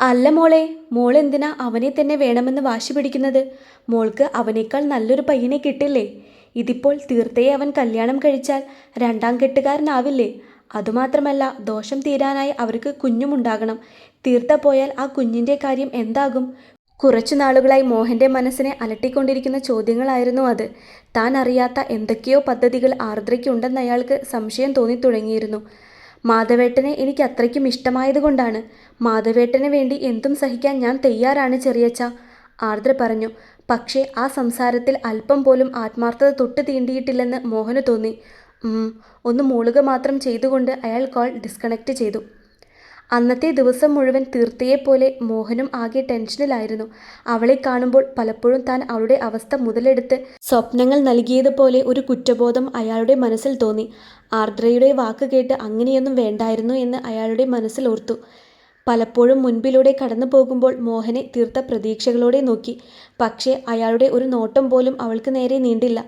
അല്ല മോളെ മോൾ എന്തിനാ അവനെ തന്നെ വേണമെന്ന് വാശി പിടിക്കുന്നത്? മോൾക്ക് അവനേക്കാൾ നല്ലൊരു പയ്യനെ കിട്ടില്ലേ? ഇതിപ്പോൾ തീർത്തയെ അവൻ കല്യാണം കഴിച്ചാൽ രണ്ടാം കെട്ടുകാരനാവില്ലേ? അതുമാത്രമല്ല ദോഷം തീരാനായി അവർക്ക് കുഞ്ഞുമുണ്ടാകണം. തീർത്ത പോയാൽ ആ കുഞ്ഞിന്റെ കാര്യം എന്താകും? കുറച്ചു നാളുകളായി മോഹന്റെ മനസ്സിനെ അലട്ടിക്കൊണ്ടിരിക്കുന്ന ചോദ്യങ്ങളായിരുന്നു അത്. താൻ അറിയാത്ത എന്തൊക്കെയോ പദ്ധതികൾ ആർദ്രയ്ക്കുണ്ടെന്ന് അയാൾക്ക് സംശയം തോന്നിത്തുടങ്ങിയിരുന്നു. മാധവേട്ടനെ എനിക്ക് അത്രയ്ക്കും ഇഷ്ടമായതുകൊണ്ടാണ്. മാധവേട്ടന് വേണ്ടി എന്തും സഹിക്കാൻ ഞാൻ തയ്യാറാണ് ചെറിയച്ച ആർദ്ര പറഞ്ഞു. പക്ഷേ ആ സംസാരത്തിൽ അല്പം പോലും ആത്മാർത്ഥത തൊട്ട് തീണ്ടിയിട്ടില്ലെന്ന് മോഹന് തോന്നി. ഒന്ന് മൂളുക മാത്രം ചെയ്തുകൊണ്ട് അയാൾ കോൾ ഡിസ്കണക്ട് ചെയ്തു. അന്നത്തെ ദിവസം മുഴുവൻ തീർത്തയെപ്പോലെ മോഹനും ആകെ ടെൻഷനിലായിരുന്നു. അവളെ കാണുമ്പോൾ പലപ്പോഴും താൻ അവളുടെ അവസ്ഥ മുതലെടുത്ത് സ്വപ്നങ്ങൾ നൽകിയതുപോലെ ഒരു കുറ്റബോധം അയാളുടെ മനസ്സിൽ തോന്നി. ആർദ്രയുടെ വാക്ക് കേട്ട് അങ്ങനെയൊന്നും വേണ്ടായിരുന്നു എന്ന് അയാളുടെ മനസ്സിൽ ഓർത്തു. പലപ്പോഴും മുൻപിലൂടെ കടന്നു പോകുമ്പോൾ മോഹനെ തീർത്ത പ്രതീക്ഷകളോടെ നോക്കി. പക്ഷേ അയാളുടെ ഒരു നോട്ടം പോലും അവൾക്ക് നേരെ നീണ്ടില്ല.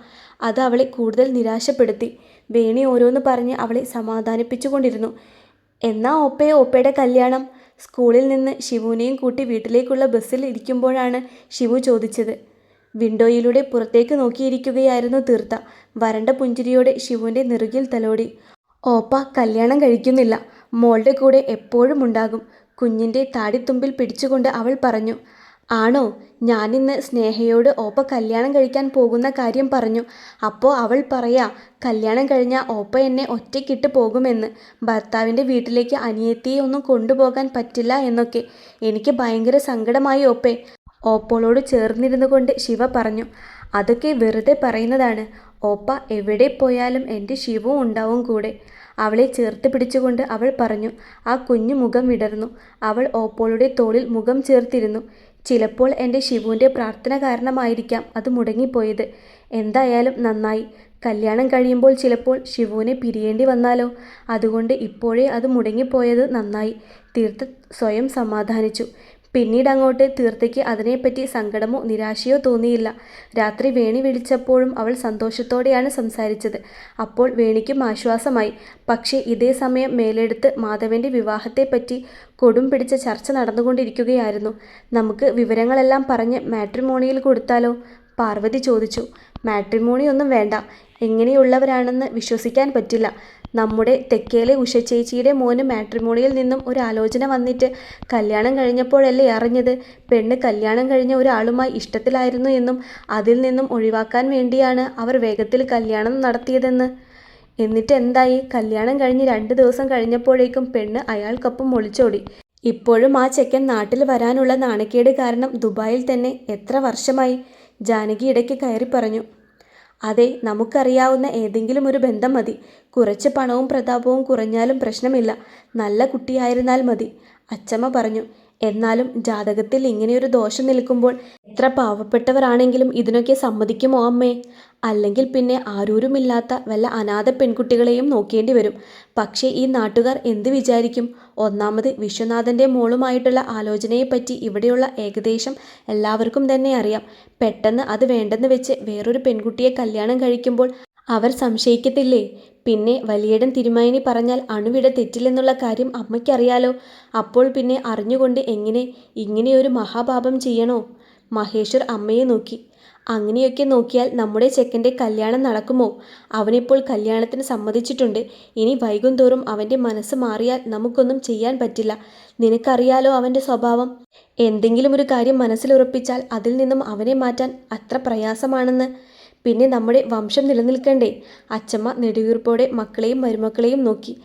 അത് അവളെ കൂടുതൽ നിരാശപ്പെടുത്തി. വേണി ഓരോന്ന് പറഞ്ഞ് അവളെ സമാധാനിപ്പിച്ചുകൊണ്ടിരുന്നു. എന്നാ ഓപ്പേ ഓപ്പയുടെ കല്യാണം? സ്കൂളിൽ നിന്ന് ശിവുവിനെയും കൂട്ടി വീട്ടിലേക്കുള്ള ബസ്സിൽ ഇരിക്കുമ്പോഴാണ് ശിവു ചോദിച്ചത്. വിൻഡോയിലൂടെ പുറത്തേക്ക് നോക്കിയിരിക്കുകയായിരുന്നു തീർത്ത വരണ്ട പുഞ്ചിരിയോടെ ശിവുവിന്റെ നെറുകിൽ തലോടി. ഓപ്പ കല്യാണം കഴിക്കുന്നില്ല. മോളുടെ കൂടെ എപ്പോഴും ഉണ്ടാകും. കുഞ്ഞിന്റെ താടിത്തുമ്പിൽ പിടിച്ചുകൊണ്ട് അവൾ പറഞ്ഞു ആണോ? ഞാനിന്ന് സ്നേഹയോട് ഓപ്പ കല്യാണം കഴിക്കാൻ പോകുന്ന കാര്യം പറഞ്ഞു. അപ്പോൾ അവൾ പറയാ കല്യാണം കഴിഞ്ഞാൽ ഓപ്പ എന്നെ ഒറ്റയ്ക്കിട്ട് പോകുമെന്ന്. ഭർത്താവിന്റെ വീട്ടിലേക്ക് അനിയത്തിയെ ഒന്നും കൊണ്ടുപോകാൻ പറ്റില്ല എന്നൊക്കെ. എനിക്ക് ഭയങ്കര സങ്കടമായി ഓപ്പേ. ഓപ്പോളോട് ചേർന്നിരുന്നു കൊണ്ട് ശിവ പറഞ്ഞു അതൊക്കെ വെറുതെ പറയുന്നതാണ്. ഓപ്പ എവിടെ പോയാലും എന്റെ ശിവവും ഉണ്ടാവും കൂടെ. അവളെ ചേർത്ത് പിടിച്ചുകൊണ്ട് അവൾ പറഞ്ഞു. ആ കുഞ്ഞു മുഖം വിടർന്നു. അവൾ ഓപ്പോളുടെ തോളിൽ മുഖം ചേർത്തിരുന്നു. ചിലപ്പോൾ എന്റെ ശിവുവിന്റെ പ്രാർത്ഥന കാരണമായിരിക്കാം അത് മുടങ്ങിപ്പോയത്. എന്തായാലും നന്നായി. കല്യാണം കഴിയുമ്പോൾ ചിലപ്പോൾ ശിവുവിനെ പിരിയേണ്ടി വന്നാലോ? അതുകൊണ്ട് ഇപ്പോഴേ അത് മുടങ്ങിപ്പോയത് നന്നായി. തീർത്ഥ സ്വയം സമാധാനിച്ചു. പിന്നീട് അങ്ങോട്ട് തീർത്തയ്ക്ക് അതിനെപ്പറ്റി സങ്കടമോ നിരാശയോ തോന്നിയില്ല. രാത്രി വേണി വിളിച്ചപ്പോഴും അവൾ സന്തോഷത്തോടെയാണ് സംസാരിച്ചത്. അപ്പോൾ വേണിക്കും ആശ്വാസമായി. പക്ഷേ ഇതേ സമയം മേലെടുത്ത് മാധവന്റെ വിവാഹത്തെപ്പറ്റി കൊടും പിടിച്ച ചർച്ച നടന്നുകൊണ്ടിരിക്കുകയായിരുന്നു. നമുക്ക് വിവരങ്ങളെല്ലാം പറഞ്ഞ് മാട്രിമോണിയിൽ കൊടുത്താലോ? പാർവതി ചോദിച്ചു. മാട്രിമോണി ഒന്നും വേണ്ട. എങ്ങനെയുള്ളവരാണെന്ന് വിശ്വസിക്കാൻ പറ്റില്ല. നമ്മുടെ തെക്കേലെ ഉഷ ചേച്ചിയുടെ മോന് മാട്രിമോണിയിൽ നിന്നും ഒരു ആലോചന വന്നിട്ട് കല്യാണം കഴിഞ്ഞപ്പോഴല്ലേ അറിഞ്ഞത്? പെണ്ണ് കല്യാണം കഴിഞ്ഞ ഒരാളുമായി ഇഷ്ടത്തിലായിരുന്നു എന്നും അതിൽ നിന്നും ഒഴിവാക്കാൻ വേണ്ടിയാണ് അവർ വേഗത്തിൽ കല്യാണം നടത്തിയതെന്ന്. എന്നിട്ട് എന്തായി? കല്യാണം കഴിഞ്ഞ് രണ്ട് ദിവസം കഴിഞ്ഞപ്പോഴേക്കും പെണ്ണ് അയാൾക്കൊപ്പം ഒളിച്ചോടി. ഇപ്പോഴും ആ ചെക്കൻ നാട്ടിൽ വരാനുള്ള നാണക്കേട് കാരണം ദുബായിൽ തന്നെ എത്ര വർഷമായി? ജാനകി ഇടയ്ക്ക് കയറി പറഞ്ഞു. അതെ നമുക്കറിയാവുന്ന ഏതെങ്കിലും ഒരു ബന്ധം മതി. കുറച്ച് പണവും പ്രതാപവും കുറഞ്ഞാലും പ്രശ്നമില്ല. നല്ല കുട്ടിയായിരുന്നാൽ മതി. അച്ചമ്മ പറഞ്ഞു എന്നാലും ജാതകത്തിൽ ഇങ്ങനെയൊരു ദോഷം നിൽക്കുമ്പോൾ എത്ര പാവപ്പെട്ടവരാണെങ്കിലും ഇതിനൊക്കെ സമ്മതിക്കുമോ അമ്മേ? അല്ലെങ്കിൽ പിന്നെ ആരൂരുമില്ലാത്ത വല്ല അനാഥ പെൺകുട്ടികളെയും നോക്കേണ്ടി വരും. പക്ഷേ ഈ നാട്ടുകാർ എന്ത് വിചാരിക്കും? ഒന്നാമത് വിശ്വനാഥന്റെ മോളുമായിട്ടുള്ള ആലോചനയെപ്പറ്റി ഇവിടെയുള്ള ഏകദേശം എല്ലാവർക്കും തന്നെ അറിയാം. പെട്ടെന്ന് അത് വേണ്ടെന്ന് വെച്ച് വേറൊരു പെൺകുട്ടിയെ കല്യാണം കഴിക്കുമ്പോൾ അവർ സംശയിക്കത്തില്ലേ? പിന്നെ വലിയേടൻ തിരുമേനി പറഞ്ഞാൽ അണുവിട തെറ്റില്ലെന്നുള്ള കാര്യം അമ്മയ്ക്കറിയാലോ. അപ്പോൾ പിന്നെ അറിഞ്ഞുകൊണ്ട് എങ്ങനെ ഇങ്ങനെയൊരു മഹാപാപം ചെയ്യണോ? മഹേശ്വർ അമ്മയെ നോക്കി. അങ്ങനെയൊക്കെ നോക്കിയാൽ നമ്മുടെ ചെക്കന്റെ കല്യാണം നടക്കുമോ? അവനിപ്പോൾ കല്യാണത്തിന് സമ്മതിച്ചിട്ടുണ്ട്. ഇനി വൈകുന്തോറും അവന്റെ മനസ്സ് മാറിയാൽ നമുക്കൊന്നും ചെയ്യാൻ പറ്റില്ല. നിനക്കറിയാലോ അവന്റെ സ്വഭാവം? എന്തെങ്കിലും ഒരു കാര്യം മനസ്സിലുറപ്പിച്ചാൽ അതിൽ നിന്നും അവനെ മാറ്റാൻ അത്ര പ്രയാസമാണെന്ന്. പിന്നെ നമ്മുടെ വംശം നിലനിൽക്കണ്ടേ? അച്ചമ്മ നെടുവീർപ്പോടെ മക്കളെയും മരുമക്കളെയും നോക്കി.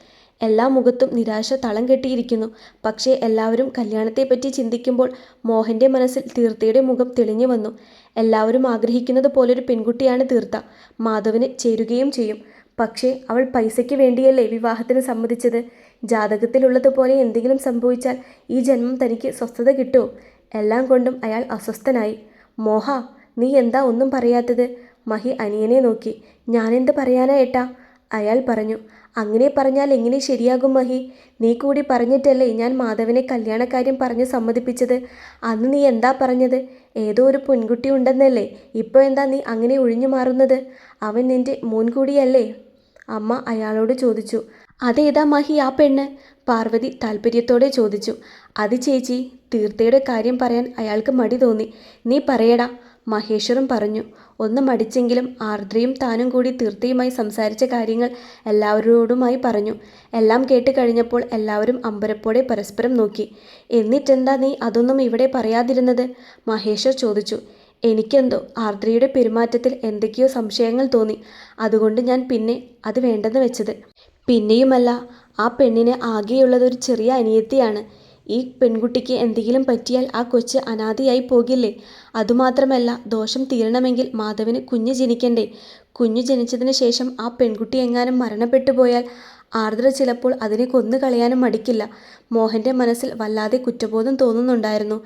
എല്ലാ മുഖത്തും നിരാശ തളം കെട്ടിയിരിക്കുന്നു. പക്ഷേ എല്ലാവരും കല്യാണത്തെപ്പറ്റി ചിന്തിക്കുമ്പോൾ മോഹന്റെ മനസ്സിൽ തീർത്ഥയുടെ മുഖം തെളിഞ്ഞു വന്നു. എല്ലാവരും ആഗ്രഹിക്കുന്നത് പോലൊരു പെൺകുട്ടിയാണ് തീർത്ത. മാധവന് ചേരുകയും ചെയ്യും. പക്ഷേ അവൾ പൈസയ്ക്ക് വേണ്ടിയല്ലേ വിവാഹത്തിന് സമ്മതിച്ചത്? ജാതകത്തിലുള്ളതുപോലെ എന്തെങ്കിലും സംഭവിച്ചാൽ ഈ ജന്മം തനിക്ക് സ്വസ്ഥത കിട്ടുമോ? എല്ലാം കൊണ്ടും അയാൾ അസ്വസ്ഥനായി. മോഹ നീ എന്താ ഒന്നും പറയാത്തത്? മഹി അനിയനെ നോക്കി. ഞാനെന്ത് പറയാനാ ഏട്ടാ? അയാൾ പറഞ്ഞു അങ്ങനെ പറഞ്ഞാൽ എങ്ങനെ ശരിയാകും മഹി? നീ കൂടി പറഞ്ഞിട്ടല്ലേ ഞാൻ മാധവനെ കല്യാണക്കാര്യം പറഞ്ഞ് സമ്മതിപ്പിച്ചത്? അന്ന് നീ എന്താ പറഞ്ഞത്? ഏതോ ഒരു പെൺകുട്ടി ഉണ്ടെന്നല്ലേ? ഇപ്പോൾ എന്താ നീ അങ്ങനെ ഒഴിഞ്ഞു മാറുന്നത്? അവൻ നിന്റെ മോൻ കൂടിയല്ലേ അമ്മ അയാളോട് ചോദിച്ചു അതേതാ മഹി ആ പെണ്ണ്? പാർവതി താല്പര്യത്തോടെ ചോദിച്ചു അത് ചേച്ചി തീർത്ഥയുടെ കാര്യം പറയാൻ അയാൾക്ക് മടി തോന്നി. നീ പറയടാ. മഹേശ്വറും പറഞ്ഞു ഒന്ന് മടിച്ചെങ്കിലും ആർദ്രയും താനും കൂടി തീർത്ഥയുമായി സംസാരിച്ച കാര്യങ്ങൾ എല്ലാവരോടുമായി പറഞ്ഞു. എല്ലാം കേട്ട് കഴിഞ്ഞപ്പോൾ എല്ലാവരും അമ്പരപ്പോടെ പരസ്പരം നോക്കി. എന്നിട്ടെന്താ നീ അതൊന്നും ഇവിടെ പറയാതിരുന്നത്? മഹേശ്വർ ചോദിച്ചു. എനിക്കെന്തോ ആർദ്രയുടെ പെരുമാറ്റത്തിൽ എന്തൊക്കെയോ സംശയങ്ങൾ തോന്നി. അതുകൊണ്ട് ഞാൻ പിന്നെ അത് വേണ്ടെന്ന് വെച്ചത്. പിന്നെയുമല്ല ആ പെണ്ണിന് ആകെയുള്ളത് ഒരു ചെറിയ അനിയത്തിയാണ്. ഈ പെൺകുട്ടിക്ക് എന്തെങ്കിലും പറ്റിയാൽ ആ കൊച്ച് അനാഥയായി പോകില്ലേ? അതുമാത്രമല്ല ദോഷം തീരണമെങ്കിൽ മാധവന് കുഞ്ഞ് ജനിക്കണ്ടേ? കുഞ്ഞു ജനിച്ചതിന് ശേഷം ആ പെൺകുട്ടി എങ്ങാനും മരണപ്പെട്ടു പോയാൽ ആർദ്ര ചിലപ്പോൾ അതിനെ കൊന്നു കളയാനും മടിക്കില്ല. മോഹന്റെ മനസ്സിൽ വല്ലാതെ കുറ്റബോധം തോന്നുന്നുണ്ടായിരുന്നു.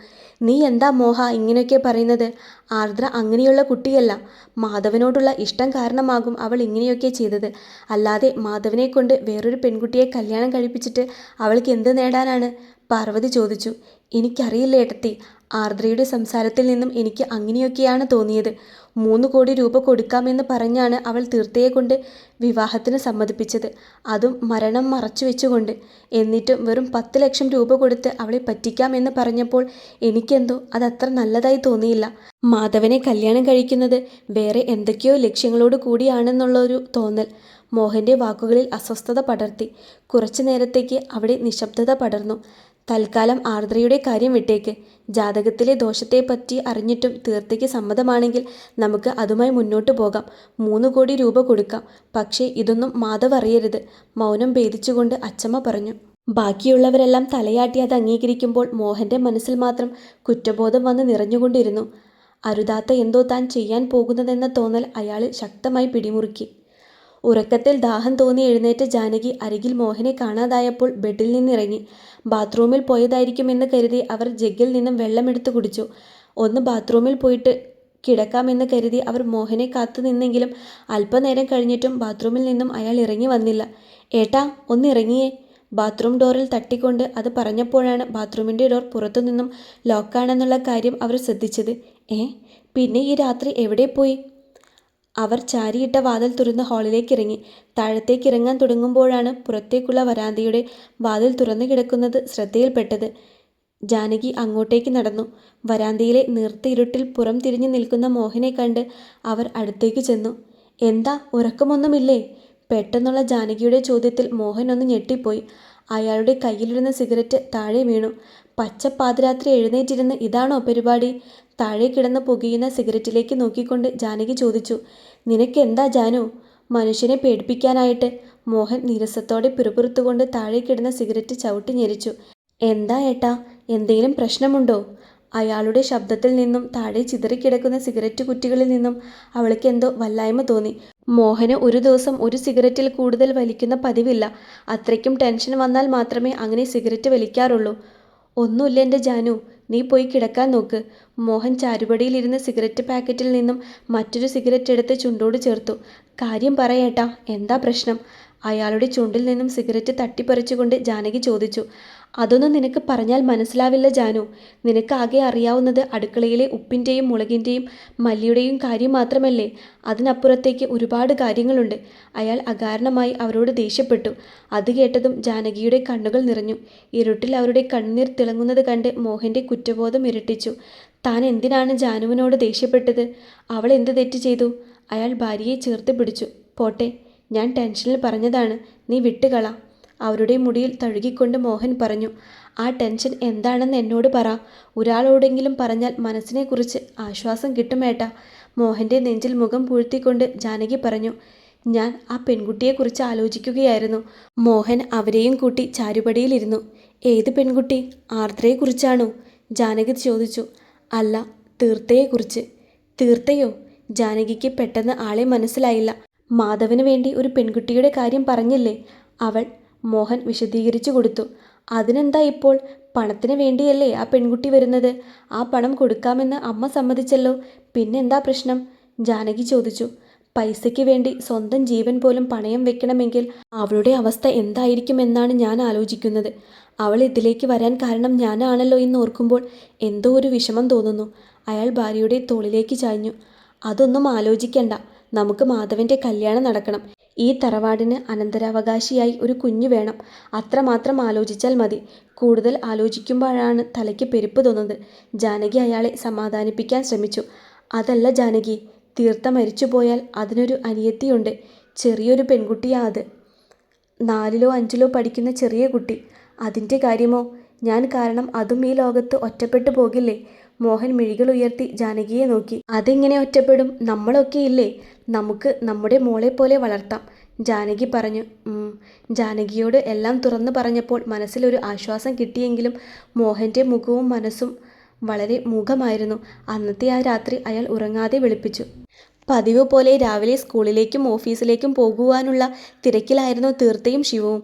നീ എന്താ മോഹ ഇങ്ങനെയൊക്കെ പറയുന്നത്? ആർദ്ര അങ്ങനെയുള്ള കുട്ടിയല്ല. മാധവനോടുള്ള ഇഷ്ടം കാരണമാകും അവൾ ഇങ്ങനെയൊക്കെ ചെയ്തത്. അല്ലാതെ മാധവനെ കൊണ്ട് വേറൊരു പെൺകുട്ടിയെ കല്യാണം കഴിപ്പിച്ചിട്ട് അവൾക്ക് എന്ത് നേടാനാണ്? പാർവതി ചോദിച്ചു എനിക്കറിയില്ല ഏട്ടത്തി ആർദ്രയുടെ സംസാരത്തിൽ നിന്നും എനിക്ക് അങ്ങനെയൊക്കെയാണ് തോന്നിയത്. മൂന്ന് കോടി രൂപ കൊടുക്കാമെന്ന് പറഞ്ഞാണ് അവൾ തീർത്ഥയെ കൊണ്ട് വിവാഹത്തിന് സമ്മതിപ്പിച്ചത്. അതും മരണം മറച്ചു വെച്ചുകൊണ്ട്. എന്നിട്ടും വെറും പത്ത് ലക്ഷം രൂപ കൊടുത്ത് അവളെ പറ്റിക്കാമെന്ന് പറഞ്ഞപ്പോൾ എനിക്കെന്തോ അതത്ര നല്ലതായി തോന്നിയില്ല. മാധവനെ കല്യാണം കഴിക്കുന്നത് വേറെ എന്തൊക്കെയോ ലക്ഷ്യങ്ങളോട് കൂടിയാണെന്നുള്ളൊരു തോന്നൽ. മോഹന്റെ വാക്കുകളിൽ അസ്വസ്ഥത പടർത്തി. കുറച്ചു നേരത്തേക്ക് അവിടെ നിശബ്ദത പടർന്നു. തൽക്കാലം ആർദ്രയുടെ കാര്യം വിട്ടേക്ക്. ജാതകത്തിലെ ദോഷത്തെപ്പറ്റി അറിഞ്ഞിട്ടും തീർത്ഥയ്ക്ക് സമ്മതമാണെങ്കിൽ നമുക്ക് അതുമായി മുന്നോട്ട് പോകാം. മൂന്ന് കോടി രൂപ കൊടുക്കാം. പക്ഷേ ഇതൊന്നും മാധവ് അറിയരുത്. മൗനം ഭേദിച്ചുകൊണ്ട് അച്ചമ്മ പറഞ്ഞു. ബാക്കിയുള്ളവരെല്ലാം തലയാട്ടി അത് അംഗീകരിക്കുമ്പോൾ മോഹന്റെ മനസ്സിൽ മാത്രം കുറ്റബോധം വന്ന് നിറഞ്ഞുകൊണ്ടിരുന്നു. അരുതാത്ത എന്തോ താൻ ചെയ്യാൻ പോകുന്നതെന്ന തോന്നൽ അയാൾ ശക്തമായി പിടിമുറുക്കി. ഉറക്കത്തിൽ ദാഹം തോന്നി എഴുന്നേറ്റ ജാനകി അരികിൽ മോഹനെ കാണാതായപ്പോൾ ബെഡിൽ നിന്നിറങ്ങി. ബാത്റൂമിൽ പോയതായിരിക്കുമെന്ന് കരുതി അവർ ജഗ്ഗിൽ നിന്നും വെള്ളമെടുത്ത് കുടിച്ചു. ഒന്ന് ബാത്റൂമിൽ പോയിട്ട് കിടക്കാമെന്ന് കരുതി അവർ മോഹനെ കാത്തു നിന്നെങ്കിലും അല്പനേരം കഴിഞ്ഞിട്ടും ബാത്റൂമിൽ നിന്നും അയാൾ ഇറങ്ങി വന്നില്ല. ഏട്ടാ ഒന്ന് ഇറങ്ങിയേ. ബാത്റൂം ഡോറിൽ തട്ടിക്കൊണ്ട് അത് പറഞ്ഞപ്പോഴാണ് ബാത്റൂമിന്റെ ഡോർ പുറത്തുനിന്നും ലോക്കാണെന്നുള്ള കാര്യം അവർ ശ്രദ്ധിച്ചത്. ഏ പിന്നെ ഈ രാത്രി എവിടെ പോയി? അവർ ചാരിയിട്ട വാതിൽ തുറന്ന് ഹാളിലേക്ക് ഇറങ്ങി താഴത്തേക്ക് ഇറങ്ങാൻ തുടങ്ങുമ്പോഴാണ് പുറത്തേക്കുള്ള വരാന്തയുടെ വാതിൽ തുറന്നു കിടക്കുന്നത് ശ്രദ്ധയിൽപ്പെട്ടത്. ജാനകി അങ്ങോട്ടേക്ക് നടന്നു. വരാന്തയിലെ നീർത്ത ഇരുട്ടിൽ പുറം തിരിഞ്ഞു നിൽക്കുന്ന മോഹനെ കണ്ട് അവർ അടുത്തേക്ക് ചെന്നു. എന്താ ഉറക്കമൊന്നുമില്ലേ? പെട്ടെന്നുള്ള ജാനകിയുടെ ചോദ്യത്തിൽ മോഹൻ ഒന്ന് ഞെട്ടിപ്പോയി. അയാളുടെ കയ്യിലിരുന്ന സിഗരറ്റ് താഴെ വീണു. പച്ച പാതിരാത്രി എഴുന്നേറ്റിരുന്ന് ഇതാണോ പരിപാടി? താഴെ കിടന്ന് പുകയുന്ന സിഗരറ്റിലേക്ക് നോക്കിക്കൊണ്ട് ജാനകി ചോദിച്ചു നിനക്കെന്താ ജാനു? മനുഷ്യനെ പേടിപ്പിക്കാനായിട്ട് മോഹൻ നീരസത്തോടെ പിറുപിറുത്തുകൊണ്ട് താഴെ കിടന്ന സിഗരറ്റ് ചവിട്ടി ഞെരിച്ചു. എന്താ ഏട്ടാ എന്തെങ്കിലും പ്രശ്നമുണ്ടോ? അയാളുടെ ശബ്ദത്തിൽ നിന്നും താഴെ ചിതറിക്കിടക്കുന്ന സിഗരറ്റ് കുറ്റികളിൽ നിന്നും അവൾക്ക് എന്തോ വല്ലായ്മ തോന്നി. മോഹന് ഒരു ദിവസം ഒരു സിഗരറ്റിൽ കൂടുതൽ വലിക്കുന്ന പതിവില്ല. അത്രയ്ക്കും ടെൻഷൻ വന്നാൽ മാത്രമേ അങ്ങനെ സിഗരറ്റ് വലിക്കാറുള്ളൂ. ഒന്നുമില്ല എന്റെ ജാനു. നീ പോയി കിടക്കാൻ നോക്ക്. മോഹൻ ചാരുപടിയിലിരുന്ന് സിഗരറ്റ് പാക്കറ്റിൽ നിന്നും മറ്റൊരു സിഗരറ്റ് എടുത്ത് ചുണ്ടോട് ചേർത്തു. കാര്യം പറയേട്ടാ എന്താ പ്രശ്നം? അയാളുടെ ചുണ്ടിൽ നിന്നും സിഗരറ്റ് തട്ടിപ്പറിച്ചുകൊണ്ട് ജാനകി ചോദിച്ചു. അതൊന്നും നിനക്ക് പറഞ്ഞാൽ മനസ്സിലാവില്ല ജാനു. നിനക്ക് ആകെ അറിയാവുന്നത് അടുക്കളയിലെ ഉപ്പിന്റെയും മുളകിന്റെയും മല്ലിയുടെയും കാര്യം മാത്രമല്ലേ? അതിനപ്പുറത്തേക്ക് ഒരുപാട് കാര്യങ്ങളുണ്ട്. അയാൾ അകാരണമായി അവരോട് ദേഷ്യപ്പെട്ടു. അത് കേട്ടതും ജാനകിയുടെ കണ്ണുകൾ നിറഞ്ഞു. ഇരുട്ടിൽ അവരുടെ കണ്ണീർ തിളങ്ങുന്നത് കണ്ട് മോഹന്റെ കുറ്റബോധം ഇരട്ടിച്ചു. താൻ എന്തിനാണ് ജാനുവിനോട് ദേഷ്യപ്പെട്ടത്? അവൾ എന്ത് തെറ്റ് ചെയ്തു? അയാൾ ഭാര്യയെ ചേർത്ത് പിടിച്ചു. പോട്ടെ ഞാൻ ടെൻഷനിൽ പറഞ്ഞതാണ്. നീ വിട്ടുകള. അവരുടെ മുടിയിൽ തഴുകിക്കൊണ്ട് മോഹൻ പറഞ്ഞു ആ ടെൻഷൻ എന്താണെന്ന് എന്നോട് പറ. ഒരാളോടെങ്കിലും പറഞ്ഞാൽ മനസ്സിനെക്കുറിച്ച് ആശ്വാസം കിട്ടുമേട്ട മോഹന്റെ നെഞ്ചിൽ മുഖം പൂഴ്ത്തിക്കൊണ്ട് ജാനകി പറഞ്ഞു ഞാൻ ആ പെൺകുട്ടിയെക്കുറിച്ച് ആലോചിക്കുകയായിരുന്നു. മോഹൻ അവരെയും കൂട്ടി ചാരുപടിയിലിരുന്നു. ഏത് പെൺകുട്ടി? ആർദ്രയെക്കുറിച്ചാണോ? ജാനകി ചോദിച്ചു അല്ല തീർത്ഥയെക്കുറിച്ച്. തീർത്ഥയോ? ജാനകിക്ക് പെട്ടെന്ന് ആളെ മനസ്സിലായില്ല. മാധവന് വേണ്ടി ഒരു പെൺകുട്ടിയുടെ കാര്യം പറഞ്ഞില്ലേ? അവൾ മോഹൻ വിശദീകരിച്ചു കൊടുത്തു. അതിനെന്താ ഇപ്പോൾ? പണത്തിന് വേണ്ടിയല്ലേ ആ പെൺകുട്ടി വരുന്നത്? ആ പണം കൊടുക്കാമെന്ന് അമ്മ സമ്മതിച്ചല്ലോ. പിന്നെന്താ പ്രശ്നം? ജാനകി ചോദിച്ചു. പൈസയ്ക്ക് വേണ്ടി സ്വന്തം ജീവൻ പോലും പണയം വെക്കണമെങ്കിൽ അവളുടെ അവസ്ഥ എന്തായിരിക്കുമെന്നാണ് ഞാൻ ആലോചിക്കുന്നത്. അവൾ ഇതിലേക്ക് വരാൻ കാരണം ഞാനാണല്ലോ എന്ന് ഓർക്കുമ്പോൾ എന്തോ ഒരു വിഷമം തോന്നുന്നു. അയാൾ ഭാര്യയുടെ തോളിലേക്ക് ചാഞ്ഞു. അതൊന്നും ആലോചിക്കണ്ട. നമുക്ക് മാധവന്റെ കല്യാണം നടക്കണം. ഈ തറവാടിന് അനന്തരാവകാശിയായി ഒരു കുഞ്ഞു വേണം. അത്രമാത്രം ആലോചിച്ചാൽ മതി. കൂടുതൽ ആലോചിക്കുമ്പോഴാണ് തലയ്ക്ക് പെരുപ്പ് തോന്നുന്നത്. ജാനകി അയാളെ സമാധാനിപ്പിക്കാൻ ശ്രമിച്ചു. അതല്ല ജാനകി തീർത്ത മരിച്ചുപോയാൽ അതിനൊരു അനിയത്തിയുണ്ട്. ചെറിയൊരു പെൺകുട്ടിയാ അത്. നാലിലോ അഞ്ചിലോ പഠിക്കുന്ന ചെറിയ കുട്ടി. അതിന്റെ കാര്യമോ? ഞാൻ കാരണം അതും ഈ ലോകത്ത് ഒറ്റപ്പെട്ടു പോകില്ലേ? മോഹൻ മിഴികൾ ഉയർത്തി ജാനകിയെ നോക്കി. അതെങ്ങനെ ഒറ്റപ്പെടും? നമ്മളൊക്കെ ഇല്ലേ നമുക്ക് നമ്മുടെ മോളെ പോലെ വളർത്താം. ജാനകി പറഞ്ഞു ജാനകിയോട് എല്ലാം തുറന്നു പറഞ്ഞപ്പോൾ മനസ്സിലൊരു ആശ്വാസം കിട്ടിയെങ്കിലും മോഹന്റെ മുഖവും മനസ്സും വളരെ മൂകമായിരുന്നു. അന്നത്തെ ആ രാത്രി അയാൾ ഉറങ്ങാതെ വിളിപ്പിച്ചു. പതിവ് പോലെ രാവിലെ സ്കൂളിലേക്കും ഓഫീസിലേക്കും പോകുവാനുള്ള തിരക്കിലായിരുന്നു തീർത്തയും ശിവവും.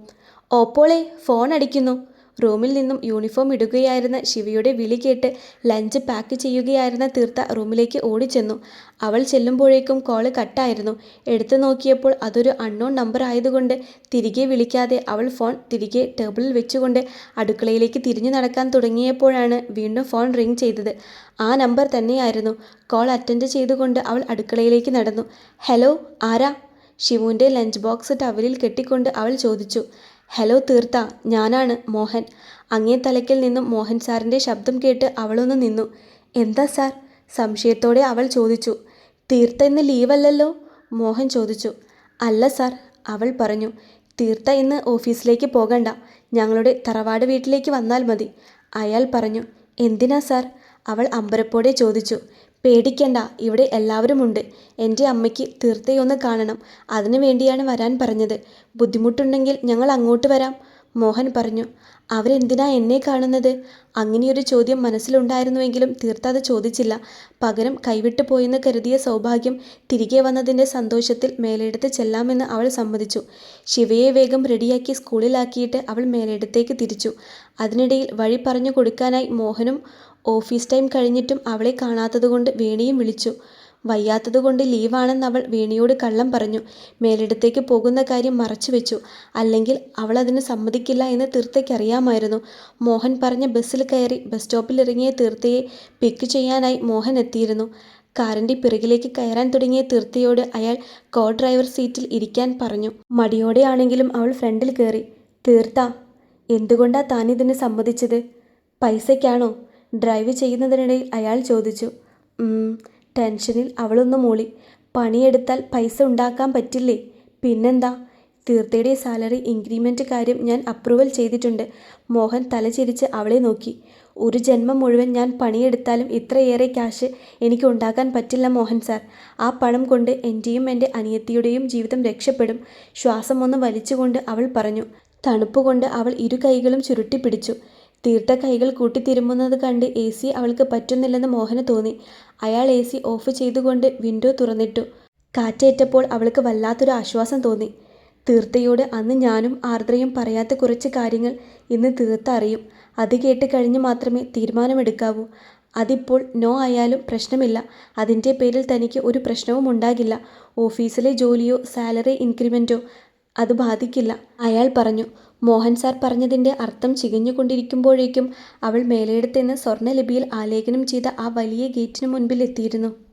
ഓപ്പോളെ ഫോൺ അടിക്കുന്നു. റൂമിൽ നിന്നും യൂണിഫോം ഇടുകയായിരുന്ന ശിവയുടെ വിളി കേട്ട് ലഞ്ച് പാക്ക് ചെയ്യുകയായിരുന്ന തീർത്ഥ റൂമിലേക്ക് ഓടിച്ചെന്നു. അവൾ ചെല്ലുമ്പോഴേക്കും കോൾ കട്ടായിരുന്നു. എടുത്തു നോക്കിയപ്പോൾ അതൊരു അൺനോൺ നമ്പർ ആയതുകൊണ്ട് തിരികെ വിളിക്കാതെ അവൾ ഫോൺ തിരികെ ടേബിളിൽ വെച്ചുകൊണ്ട് അടുക്കളയിലേക്ക് തിരിഞ്ഞു നടക്കാൻ തുടങ്ങിയപ്പോഴാണ് വീണ്ടും ഫോൺ റിംഗ് ചെയ്തത്. ആ നമ്പർ തന്നെയായിരുന്നു. കോൾ അറ്റൻഡ് ചെയ്തുകൊണ്ട് അവൾ അടുക്കളയിലേക്ക് നടന്നു. ഹലോ ആരാ? ശിവുവിന്റെ ലഞ്ച് ബോക്സ് ടവലിൽ കെട്ടിക്കൊണ്ട് അവൾ ചോദിച്ചു. ഹലോ തീർത്ത ഞാനാണ് മോഹൻ. അങ്ങേ തലയ്ക്കിൽ നിന്നും മോഹൻ സാറിന്റെ ശബ്ദം കേട്ട് അവളൊന്ന് നിന്നു. എന്താ സാർ? സംശയത്തോടെ അവൾ ചോദിച്ചു. തീർത്ത ഇന്ന് ലീവല്ലല്ലോ? മോഹൻ ചോദിച്ചു. അല്ല സാർ അവൾ പറഞ്ഞു. തീർത്ത ഇന്ന് ഓഫീസിലേക്ക് പോകണ്ട. ഞങ്ങളുടെ തറവാട് വീട്ടിലേക്ക് വന്നാൽ മതി. അയാൾ പറഞ്ഞു. എന്തിനാ സാർ? അവൾ അമ്പരപ്പോടെ ചോദിച്ചു. പേടിക്കണ്ട ഇവിടെ എല്ലാവരുമുണ്ട്. എന്റെ അമ്മയ്ക്ക് തീർത്തയൊന്ന് കാണണം. അതിനു വേണ്ടിയാണ് വരാൻ പറഞ്ഞത്. ബുദ്ധിമുട്ടുണ്ടെങ്കിൽ ഞങ്ങൾ അങ്ങോട്ട് വരാം. മോഹൻ പറഞ്ഞു. അവരെന്തിനാ എന്നെ കാണുന്നത്? അങ്ങനെയൊരു ചോദ്യം മനസ്സിലുണ്ടായിരുന്നുവെങ്കിലും തീർത്ത അത് ചോദിച്ചില്ല. പകരം കൈവിട്ടു പോയെന്ന് കരുതിയ സൗഭാഗ്യം തിരികെ വന്നതിന്റെ സന്തോഷത്തിൽ മേലെടുത്ത് ചെല്ലാമെന്ന് അവൾ സമ്മതിച്ചു. ശിവയെ വേഗം റെഡിയാക്കി സ്കൂളിലാക്കിയിട്ട് അവൾ മേലെടുത്തേക്ക് തിരിച്ചു. അതിനിടയിൽ വഴി പറഞ്ഞു കൊടുക്കാനായി മോഹനും ഓഫീസ് ടൈം കഴിഞ്ഞിട്ടും അവളെ കാണാത്തതുകൊണ്ട് വേണിയും വിളിച്ചു. വയ്യാത്തതുകൊണ്ട് ലീവാണെന്ന് അവൾ വേണിയോട് കള്ളം പറഞ്ഞു. മേലിടത്തേക്ക് പോകുന്ന കാര്യം മറച്ചു വെച്ചു. അല്ലെങ്കിൽ അവൾ അതിന് സമ്മതിക്കില്ല എന്ന് തീർത്തയ്ക്കറിയാമായിരുന്നു മോഹൻ പറഞ്ഞ ബസ്സിൽ കയറി ബസ് സ്റ്റോപ്പിൽ ഇറങ്ങിയ തീർത്തയെ പിക്ക് ചെയ്യാനായി മോഹൻ എത്തിയിരുന്നു. കാറിന്റെ പിറകിലേക്ക് കയറാൻ തുടങ്ങിയ തീർത്തയോട് അയാൾ കോ ഡ്രൈവർ സീറ്റിൽ ഇരിക്കാൻ പറഞ്ഞു. മടിയോടെയാണെങ്കിലും അവൾ ഫ്രണ്ടിൽ കയറി. തീർത്ത എന്തുകൊണ്ടാ താനിതിന് സമ്മതിച്ചത്? പൈസയ്ക്കാണോ? ഡ്രൈവ് ചെയ്യുന്നതിനിടയിൽ അയാൾ ചോദിച്ചു ടെൻഷനിൽ അവളൊന്ന് മൂളി. പണിയെടുത്താൽ പൈസ ഉണ്ടാക്കാൻ പറ്റില്ലേ? പിന്നെന്താ? തീർത്ഥയുടെ സാലറി ഇൻക്രിമെന്റ് കാര്യം ഞാൻ അപ്രൂവൽ ചെയ്തിട്ടുണ്ട്. മോഹൻ തലചിരിച്ച് അവളെ നോക്കി. ഒരു ജന്മം മുഴുവൻ ഞാൻ പണിയെടുത്താലും ഇത്രയേറെ ക്യാഷ് എനിക്ക് ഉണ്ടാക്കാൻ പറ്റില്ല മോഹൻ സാർ. ആ പണം കൊണ്ട് എന്റെയും എന്റെ അനിയത്തിയുടെയും ജീവിതം രക്ഷപ്പെടും. ശ്വാസം ഒന്ന് വലിച്ചുകൊണ്ട് അവൾ പറഞ്ഞു. തണുപ്പ് കൊണ്ട് അവൾ ഇരു കൈകളും ചുരുട്ടിപ്പിടിച്ചു. തീർത്ത കൈകൾ കൂട്ടിത്തിരുമുന്നത് കണ്ട് എ സി അവൾക്ക് പറ്റുന്നില്ലെന്ന് മോഹന് തോന്നി. അയാൾ എ സി ഓഫ് ചെയ്തുകൊണ്ട് വിൻഡോ തുറന്നിട്ടു. കാറ്റേറ്റപ്പോൾ അവൾക്ക് വല്ലാത്തൊരു ആശ്വാസം തോന്നി. തീർത്തയോട് അന്ന് ഞാനും ആർദ്രയും പറയാത്ത കുറച്ച് കാര്യങ്ങൾ ഇന്ന് തീർത്ത അറിയും. അത് കേട്ട് കഴിഞ്ഞ് മാത്രമേ തീരുമാനമെടുക്കാവൂ. അതിപ്പോൾ നോ ആയാലും പ്രശ്നമില്ല. അതിന്റെ പേരിൽ തനിക്ക് ഒരു പ്രശ്നവും ഉണ്ടാകില്ല. ഓഫീസിലെ ജോലിയോ സാലറി ഇൻക്രിമെന്റോ അത് ബാധിക്കില്ല. അയാൾ പറഞ്ഞു മോഹൻ സാർ പറഞ്ഞതിന്റെ അർത്ഥം ചികഞ്ഞുകൊണ്ടിരിക്കുമ്പോഴേക്കും അവൾ മേലെടുത്തുനിന്ന് സ്വർണലിപിയിൽ ആലേഖനം ചെയ്ത ആ വലിയ ഗേറ്റിനു മുൻപിൽ എത്തിയിരുന്നു.